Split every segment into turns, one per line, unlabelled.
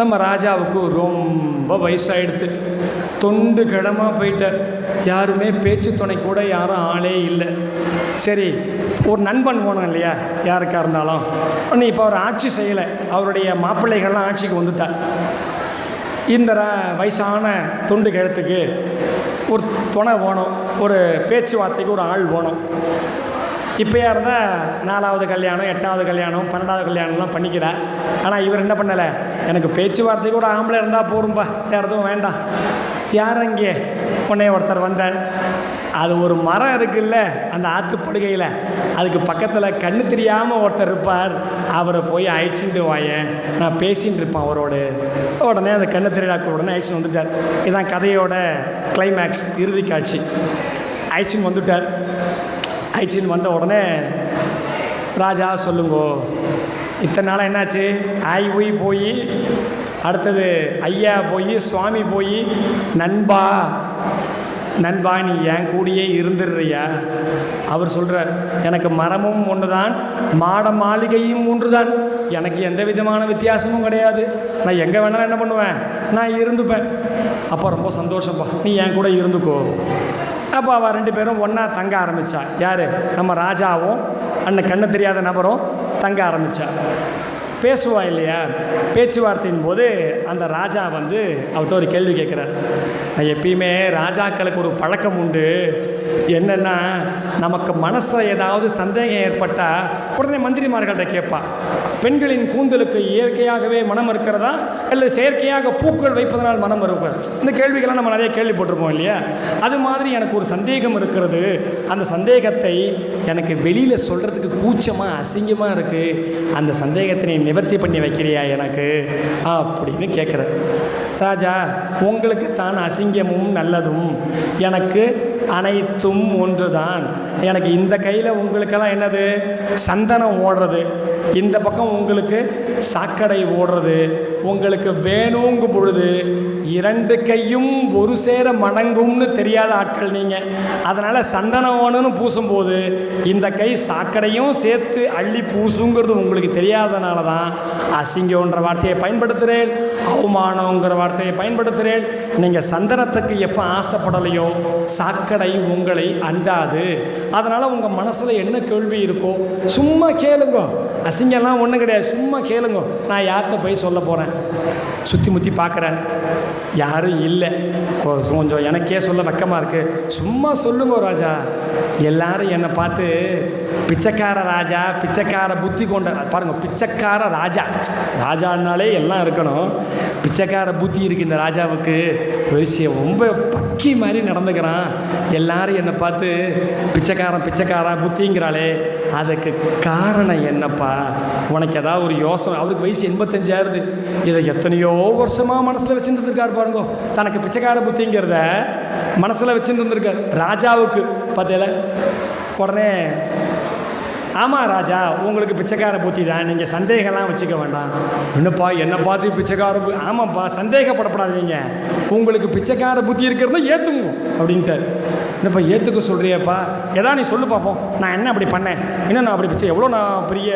நம்ம ராஜாவுக்கு ரொம்ப வயசாயிடுது தொண்டு கடமாக போயிட்டார். யாருமே பேச்சு துணை கூட யாரும் ஆளே இல்லை. சரி ஒரு நண்பன் போனோம் இல்லையா? யாருக்காக இருந்தாலும். ஒன்று இப்போ அவர் ஆட்சி செய்யலை. அவருடைய மாப்பிள்ளைகள்லாம் ஆட்சிக்கு வந்துட்டார். இந்த வயசான தொண்டு கிழத்துக்கு ஒரு துணை போனோம். ஒரு பேச்சுவார்த்தைக்கு ஒரு ஆள் போனோம். இப்போயா இருந்தால் நாலாவது கல்யாணம் எட்டாவது கல்யாணம் பன்னெண்டாவது கல்யாணம்லாம் பண்ணிக்கிறேன் ஆனால் இவர் என்ன பண்ணலை? எனக்கு பேச்சுவார்த்தைக்கு ஒரு ஆம்பளை இருந்தால் போரும்பா. வேறு எதுவும் வேண்டாம். யார் அங்கே? உடனே ஒருத்தர் வந்தார் அது ஒரு மரம் இருக்குல்ல அந்த ஆற்றுப்படுகையில் அதுக்கு பக்கத்தில் கண்ணு தெரியாமல் ஒருத்தர் இருப்பார். அவரை போய் அழைச்சிட்டு வாயேன் நான் பேசின்னு இருப்பேன் அவரோடு. உடனே அந்த கண்ணு தெரியாக்க உடனே அழைச்சின்னு வந்துட்டார். இதுதான் கதையோட கிளைமேக்ஸ் இறுதி காட்சி. அழைச்சின்னு வந்துட்டார். ஆயிடுச்சின்னு வந்த உடனே ராஜா சொல்லுங்கோ இத்தனை நாளாக என்னாச்சு? ஆய் போய் போய் அடுத்தது ஐயா போய் சுவாமி போய் நண்பா நண்பா நீ என் கூடயே இருந்துடுறியா? அவர் சொல்கிறார் எனக்கு மரமும் ஒன்று தான் மாட மாளிகையும் ஒன்று தான் எனக்கு எந்த விதமான வித்தியாசமும் கிடையாது. நான் எங்கே வேணாலும் என்ன பண்ணுவேன்? நான் இருந்துப்பேன். அப்போ ரொம்ப சந்தோஷப்பா நீ என் கூட இருந்துக்கோ. அப்போ அவள் ரெண்டு பேரும் ஒன்றா தங்க ஆரம்பித்தா யார்? நம்ம ராஜாவும் அண்ணன் கண்ணு தெரியாத நபரும் தங்க ஆரம்பித்தா பேசுவா இல்லையா? பேச்சுவார்த்தையின் போது அந்த ராஜா வந்து அவர்கிட்ட ஒரு கேள்வி கேட்குறார். நான் எப்பயுமே ராஜாக்களுக்கு ஒரு பழக்கம் உண்டு. என்னென்னா நமக்கு மனசில் ஏதாவது சந்தேகம் ஏற்பட்டால் உடனே மந்திரிமார்கள்ட்ட கேட்பா. பெண்களின் கூந்தலுக்கு இயற்கையாகவே மனம் இருக்கிறதா? இல்லை செயற்கையாக பூக்கள் வைப்பதனால் மனம் இருக்கும் இந்த கேள்விகள்லாம் நம்ம நிறைய கேள்விப்பட்டிருப்போம் இல்லையா? அது மாதிரி எனக்கு ஒரு சந்தேகம் இருக்கிறது. அந்த சந்தேகத்தை எனக்கு வெளியில் சொல்கிறதுக்கு கூச்சமாக அசிங்கமாக இருக்குது அந்த சந்தேகத்தை நீ நிவர்த்தி பண்ணி வைக்கிறியா எனக்கு? அப்படின்னு கேட்குறேன். ராஜா உங்களுக்கு தான் அசிங்கமும் நல்லதும். எனக்கு அனைத்தும் ஒன்று தான் எனக்கு இந்த கையில் உங்களுக்கெல்லாம் என்னது? சந்தனம் ஓடுறது. இந்த பக்கம் உங்களுக்கு சாக்கடை ஓடுறது. உங்களுக்கு வேணுங்கும் பொழுது இரண்டு கையும் ஒரு சேர மடங்கும்னு தெரியாத ஆட்கள் நீங்கள் அதனால் சந்தனம் ஓணுன்னு பூசும்போது இந்த கை சாக்கடையும் சேர்த்து அள்ளி பூசுங்கிறது உங்களுக்கு தெரியாதனால தான் அசிங்கன்ற வார்த்தையை பயன்படுத்துகிறேன் அவமானங்கிற வார்த்தையை பயன்படுத்துகிறேன் நீங்கள் சந்தனத்துக்கு எப்போ ஆசைப்படலையோ சாக்கடை உங்களை அண்டாது. அதனால் உங்கள் மனசில் என்ன கேள்வி இருக்கோ சும்மா கேளுங்க. அசிங்கம்லாம் ஒன்றும் கிடையாது. சும்மா கேளுங்க. நான் யார்கிட்ட போய் சொல்ல போகிறேன் சுற்றி முற்றி பார்க்குறேன் யாரும் இல்லை. கொஞ்சம் எனக்கே சொல்ல வெக்கமாக இருக்குது சும்மா சொல்லுங்க ராஜா. எல்லாரும் என்னை பார்த்து பிச்சைக்கார ராஜா பிச்சைக்கார புத்தி கொண்ட பாருங்க பிச்சைக்கார ராஜா. ராஜான்னாலே எல்லாம் இருக்கணும். பிச்சைக்கார புத்தி இருக்கு இந்த ராஜாவுக்கு. விஷயம் ரொம்ப பக்கி மாதிரி நடந்துக்கிறான். எல்லாரும் என்னை பார்த்து பிச்சைக்காரன் பிச்சைக்காரன் புத்திங்கிறாளே. அதுக்கு காரணம் என்னப்பா? உனக்கு ஏதாவது ஒரு யோசனை? அவருக்கு வயசு எண்பத்தஞ்சாயிருது இதை எத்தனையோ வருஷமாக மனசில் வச்சுட்டு பாருங்க. தனக்கு பிச்சைக்கார புத்திங்கிறத மனசில் வச்சுட்டு இருந்திருக்கார் ராஜாவுக்கு பார்த்தேல உடனே ஆமாம் ராஜா உங்களுக்கு பிச்சைக்கார புத்தி தான். நீங்கள் சந்தேகம்லாம் வச்சுக்க வேண்டாம். என்னப்பா என்னை பார்த்து பிச்சைக்கார பு ஆமாப்பா சந்தேகப்படப்படாதீங்க. உங்களுக்கு பிச்சைக்கார புத்தி இருக்கிறது ஏற்றுங்க அப்படின்ட்டார். என்னப்பா ஏற்றுக்க சொல்கிறியப்பா எதா நீ சொல்லு பார்ப்போம் நான் என்ன அப்படி பண்ணேன்? இன்னும் நான் அப்படி பிச்சை? எவ்வளோ நான் பெரிய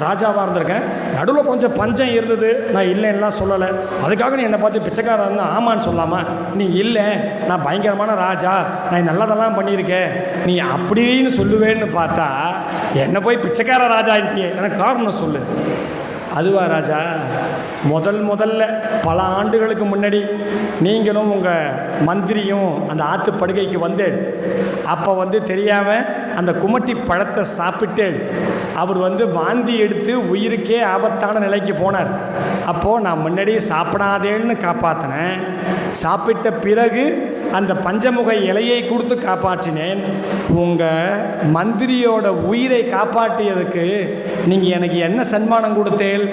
ராஜாவாக இருந்திருக்கேன்? நடுவில் கொஞ்சம் பஞ்சம் இருந்தது. நான் இல்லைன்னுலாம் சொல்லலை. அதுக்காக நீ என்னை பார்த்து பிச்சைக்காரன் ஆமான்னு சொல்லாமா நீ இல்லை. நான் பயங்கரமான ராஜா. நான் நல்லதெல்லாம் பண்ணியிருக்கேன். நீ அப்படின்னு சொல்லுவேன்னு பார்த்தா என்னை போய் பிச்சைக்கார ராஜா இருக்கியே எனக்கு காரணம் சொல்லு. அதுவா ராஜா முதல் முதல்ல பல ஆண்டுகளுக்கு முன்னாடி நீங்களும் உங்கள் மந்திரியும் அந்த ஆற்று படுகைக்கு வந்து அப்போ வந்து தெரியாமல் அந்த குமட்டி பழத்தை சாப்பிட்டு அவர் வந்து வாந்தி எடுத்து உயிருக்கே ஆபத்தான நிலைக்கு போனார். அப்போது நான் முன்னாடியே சாப்பிடாதேன்னு காப்பாற்றினேன் சாப்பிட்ட பிறகு அந்த பஞ்சமுக இலையை கொடுத்து காப்பாற்றினேன். உங்கள் மந்திரியோட உயிரை காப்பாற்றியதுக்கு நீங்கள் எனக்கு என்ன சன்மானம் கொடுத்தேன்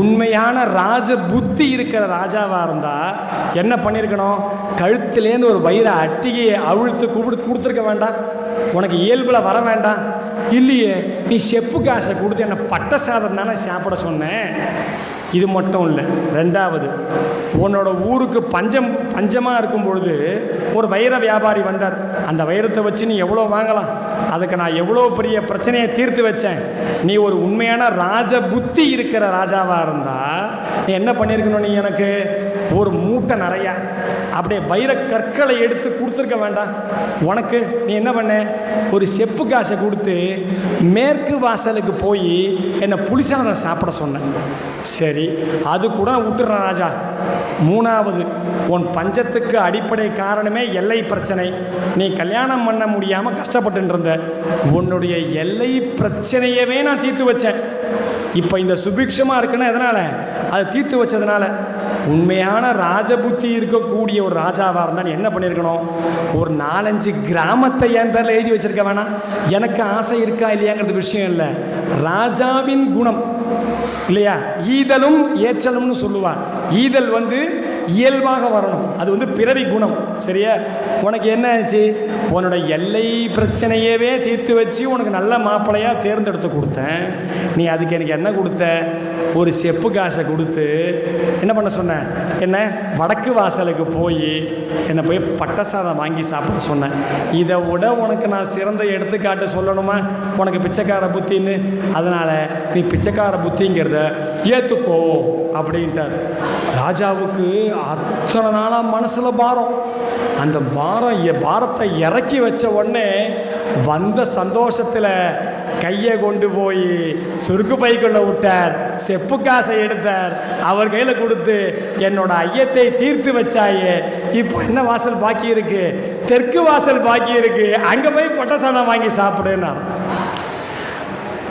உண்மையான ராஜ புத்தி இருக்கிற ராஜாவாக இருந்தால் என்ன பண்ணியிருக்கணும் கழுத்துலேருந்து ஒரு வயிறை அட்டிகையை அவிழ்த்து கொடுத்து கொடுத்துருக்க வேண்டாம். உனக்கு இயல்பில் வர வேண்டாம். இல்லையே நீ செப்பு காசை கொடுத்து என்னை பட்ட சாதம் தானே சாப்பிட சொன்னேன். இது மட்டும் இல்லை. ரெண்டாவது உன்னோட ஊருக்கு பஞ்சம் பஞ்சமாக இருக்கும் பொழுது ஒரு வைர வியாபாரி வந்தார். அந்த வைரத்தை வச்சு நீ எவ்வளோ வாங்கலாம்? அதுக்கு நான் எவ்வளோ பெரிய பிரச்சனையை தீர்த்து வச்சேன். நீ ஒரு உண்மையான ராஜ புத்தி இருக்கிற ராஜாவாக இருந்தால் நீ என்ன பண்ணியிருக்கணும் நீ எனக்கு? ஒரு மூட்டை நிறையா. அப்படியே வைர கற்களை எடுத்து கொடுத்துருக்க வேண்டாம். உனக்கு நீ என்ன பண்ண? ஒரு செப்பு காசை கொடுத்து மேற்கு வாசலுக்கு போய் என்னை புளிசாதம் சாப்பிட சொன்னேன் சரி அது கூட விட்டுறேன் ராஜா. மூணாவது உன் பஞ்சத்துக்கு அடிப்படை காரணமே எல்லை பிரச்சனை. நீ கல்யாணம் பண்ண முடியாமல் கஷ்டப்பட்டு இருந்த. உன்னுடைய எல்லை பிரச்சனையவே நான் தீர்த்து வச்சேன். இப்போ இந்த சுபிக்ஷமாக இருக்குன்னா எதனால்? அதை தீர்த்து வச்சதுனால. உண்மையான ராஜபுத்தி இருக்கக்கூடிய ஒரு ராஜாவாக இருந்தால் நீ என்ன பண்ணியிருக்கணும் ஒரு நாலஞ்சு கிராமத்தை என் பேரில் எழுதி வச்சிருக்க வேணாம். எனக்கு ஆசை இருக்கா இல்லையாங்கிறது விஷயம் இல்லை. ராஜாவின் குணம். இல்லையா? ஈதலும் ஏற்றலும்னு சொல்லுவான் ஈதல் வந்து இயல்பாக வரணும். அது வந்து பிறவி குணம். சரியா? உனக்கு என்ன ஆச்சு? உன்னோட எல்லை பிரச்சனையவே தீர்த்து வச்சு உனக்கு நல்ல மாப்பிள்ளையாக தேர்ந்தெடுத்து கொடுத்தேன். நீ அதுக்கு எனக்கு என்ன கொடுத்த? ஒரு செப்பு காசை கொடுத்து என்ன பண்ண சொன்னேன்? என்ன? வடக்கு வாசலுக்கு போய் என்னை போய் பட்டசாதம் வாங்கி சாப்பிட சொன்னேன். இதை விட உனக்கு நான் சிறந்த எடுத்துக்காட்டு சொல்லணுமா? உனக்கு பிச்சைக்கார புத்தின்னு. அதனால் நீ பிச்சைக்கார புத்திங்கிறத ஏற்றுக்கோ அப்படின்ட்டார். ராஜாவுக்கு அத்தனை நாளாக மனசில் பாரம். அந்த பாரம் பாரத்தை இறக்கி வச்ச உடனே வந்த சந்தோஷத்தில் கையை கொண்டு போய் சுருக்கு பைக்குள்ள விட்டார். செப்பு காசை எடுத்தார். அவர் கையில் கொடுத்து என்னோட ஐயத்தை தீர்த்து வச்சாயே. இப்போ என்ன வாசல் பாக்கி இருக்கு? தெற்கு வாசல் பாக்கி இருக்கு. அங்கே போய் பொட்டசானம் வாங்கி சாப்பிடுன்னா.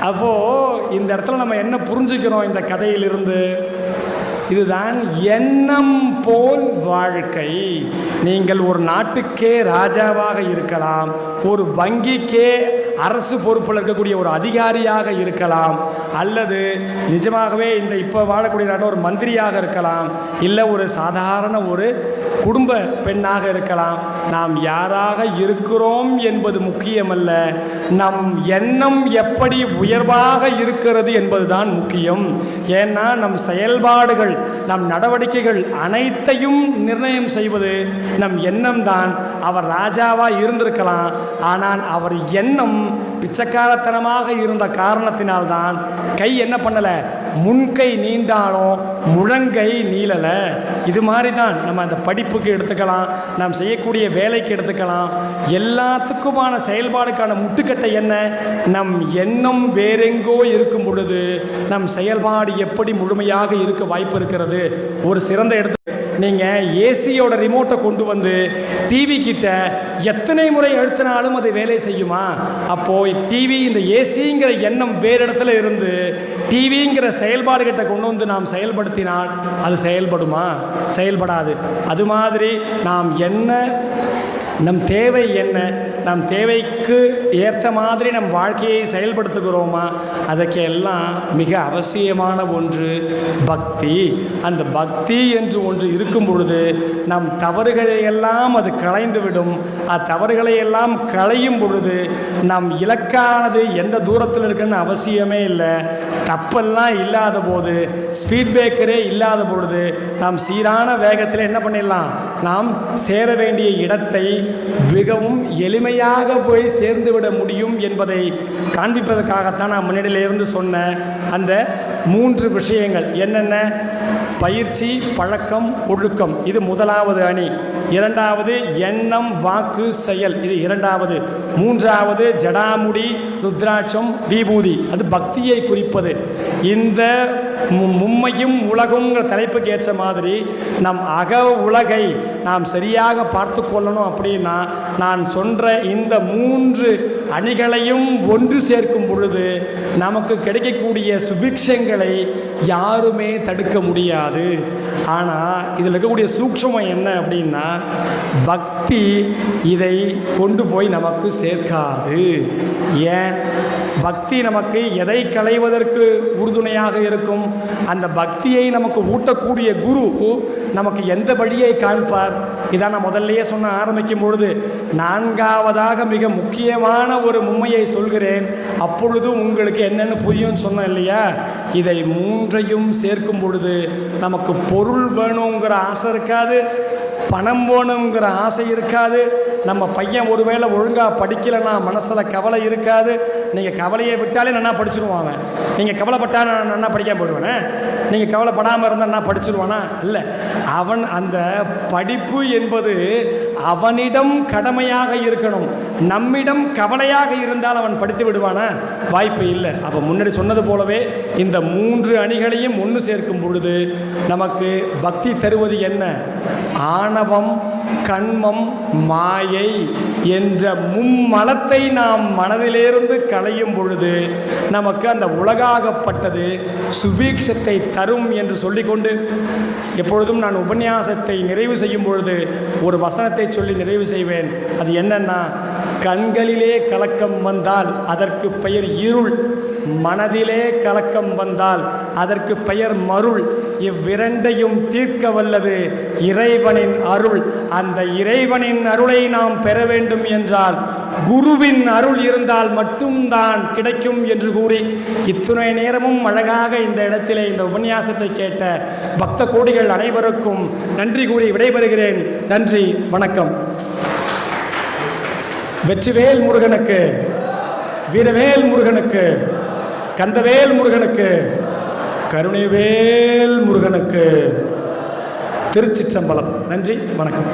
அப்போது இந்த இடத்துல நம்ம என்ன புரிஞ்சுக்கிறோம் இந்த கதையிலிருந்து? இதுதான் எண்ணம் போல் வாழ்க்கை. நீங்கள் ஒரு நாட்டுக்கே ராஜாவாக இருக்கலாம் ஒரு வங்கிக்கே அரசு பொறுப்பில் இருக்கக்கூடிய ஒரு அதிகாரியாக இருக்கலாம் அல்லது நிஜமாகவே இந்த இப்போ வாழக்கூடிய நாட்டில் ஒரு மந்திரியாக இருக்கலாம் இல்லை ஒரு சாதாரண ஒரு குடும்ப பெண்ணாக இருக்கலாம். நாம் யாராக இருக்கிறோம் என்பது முக்கியமல்ல. நம் எண்ணம் எப்படி உயர்வாக இருக்கிறது என்பதுதான் முக்கியம். ஏன்னா நம் செயல்பாடுகள் நம் நடவடிக்கைகள் அனைத்தையும் நிர்ணயம் செய்வது நம் எண்ணம் தான் அவர் ராஜாவாக இருந்திருக்கலாம். ஆனால் அவர் எண்ணம் பிச்சைக்காரத்தனமாக இருந்த காரணத்தினால்தான் கை என்ன பண்ணலை? முன்கை நீண்டாலும் முழங்கை நீளலை. இது மாதிரி தான் நம்ம அந்த படிப்புக்கு எடுத்துக்கலாம் நாம் செய்யக்கூடிய வேலைக்கு எடுத்துக்கலாம். எல்லாத்துக்குமான செயல்பாடுக்கான முட்டுக்கட்டை என்ன? நம் எண்ணம் வேறெங்கோ இருக்கும் பொழுது நம் செயல்பாடு எப்படி முழுமையாக இருக்க வாய்ப்பு இருக்கிறது? ஒரு சிறந்த இடத்து நீங்கள் ஏசியோட ரிமோட்டை கொண்டு வந்து டிவி கிட்ட எத்தனை முறை அழுத்தினாலும் அது வேலை செய்யுமா? அப்போது டிவி இந்த ஏசிங்கிற எண்ணம் வேறு இடத்துல இருந்து டிவிங்கிற செயல்பாடுகிட்ட கொண்டு வந்து நாம் செயல்படுத்தினால் அது செயல்படுமா? செயல்படாது. அது மாதிரி நாம் என்ன நம் தேவை என்ன நம் தேவைக்கு ஏற்ற மாதிரி நம் வாழ்க்கையை செயல்படுத்துகிறோமா? அதற்கெல்லாம் மிக அவசியமான ஒன்று பக்தி. அந்த பக்தி என்று ஒன்று இருக்கும் பொழுது நம் தவறுகளை எல்லாம் அது களைந்துவிடும். அத்தவறுகளை எல்லாம் களையும் பொழுது நம் இலக்கானது எந்த தூரத்தில் இருக்குன்னு அவசியமே இல்லை. தப்பெல்லாம் இல்லாத போது ஸ்பீட் பிரேக்கரே இல்லாத பொழுது நாம் சீரான வேகத்தில் என்ன பண்ணிடலாம்? நாம் சேர வேண்டிய இடத்தை மிகவும் எளிமையாக போய் சேர்ந்து விட முடியும் என்பதை காண்பிப்பதற்காகத்தான் நான் முன்னிலையிலிருந்து சொன்ன அந்த மூன்று விஷயங்கள். என்னென்ன? பயிற்சி பழக்கம் ஒழுக்கம். இது முதலாவது அணி. இரண்டாவது எண்ணம் வாக்கு செயல். இது இரண்டாவது. மூன்றாவது ஜடாமுடி ருத்ராட்சம் விபூதி. அது பக்தியை குறிப்பது. இந்த மும்மையும் உலகங்கிற தலைப்புக்கு ஏற்ற மாதிரி நம் அக உலகை நாம் சரியாக பார்த்து கொள்ளணும் அப்படின்னா நான் சொல்கிற இந்த மூன்று அணிகளையும் ஒன்று சேர்க்கும் பொழுது நமக்கு கிடைக்கக்கூடிய சுபிக்ஷங்களை யாருமே தடுக்க முடியாது. ஆனால் இதில் இருக்கக்கூடிய சூக்ஷமம் என்ன அப்படின்னா பக்தி இதை கொண்டு போய் நமக்கு சேர்க்காது. ஏன்? பக்தி நமக்கு எதை களைவதற்கு உறுதுணையாக இருக்கும்? அந்த பக்தியை நமக்கு ஊட்டக்கூடிய குரு நமக்கு எந்த வழியை காண்பார்? இதான் நான் முதல்லையே சொன்ன ஆரம்பிக்கும் பொழுது நான்காவதாக மிக முக்கியமான ஒரு உண்மையை சொல்கிறேன். அப்பொழுது உங்களுக்கு என்னென்னு புரியும்னு சொன்னேன் இல்லையா? இதை மூன்றையும் சேர்க்கும் பொழுது நமக்கு பொருள் வேணுங்கிற ஆசை இருக்காது பணம் வேணுங்கிற ஆசை இருக்காது நம்ம பையன் ஒருவேளை ஒழுங்காக படிக்கலைன்னா மனசில் கவலை இருக்காது நீங்கள் கவலையை விட்டாலே நல்லா அவன்? நீங்கள் கவலைப்பட்டா நான் நல்லா படிக்காம போயிடுவானே நீங்கள் கவலைப்படாமல் இருந்தால் நான் படிச்சிருவானா? இல்லை. அவன் அந்த படிப்பு என்பது அவனிடம் கடமையாக இருக்கணும். நம்மிடம் கவலையாக இருந்தால் அவன் படித்து விடுவானா? வாய்ப்பு இல்லை. அப்போ முன்னாடி சொன்னது போலவே இந்த மூன்று அணிகளையும் ஒன்று சேர்க்கும் பொழுது நமக்கு பக்தி தருவது என்ன? ஆணவம் கண்மம் மாயை என்ற மும்மலத்தை நாம் மனதிலிருந்து களையும் பொழுது நமக்கு அந்த உலகாகப்பட்டது சுபீட்சத்தை தரும் என்று சொல்லிக்கொண்டு எப்பொழுதும் நான் உபன்யாசத்தை நிறைவு செய்யும் பொழுது ஒரு வசனத்தை சொல்லி நிறைவு செய்வேன். அது என்னன்னா கண்களிலே கலக்கம் வந்தால் அதற்கு பெயர் இருள். மனதிலே கலக்கம் வந்தால் அதற்கு பெயர் மருள். இவ்விரண்டையும் தீர்க்க வல்லது இறைவனின் அருள். அந்த இறைவனின் அருளை நாம் பெற வேண்டும் என்றால் குருவின் அருள் இருந்தால் மட்டும்தான் கிடைக்கும் என்று கூறி இத்துணை நேரமும் அழகாக இந்த இடத்திலே இந்த உபன்யாசத்தை கேட்ட பக்த கோடிகள் அனைவருக்கும் நன்றி கூறி விடைபெறுகிறேன். நன்றி வணக்கம். வெற்றிவேல் முருகனுக்கு வீரவேல் முருகனுக்கு. கந்தவேல் முருகனுக்கு கருணைவேல் முருகனுக்கு திருச்சிற்றம்பலம். நன்றி வணக்கம்.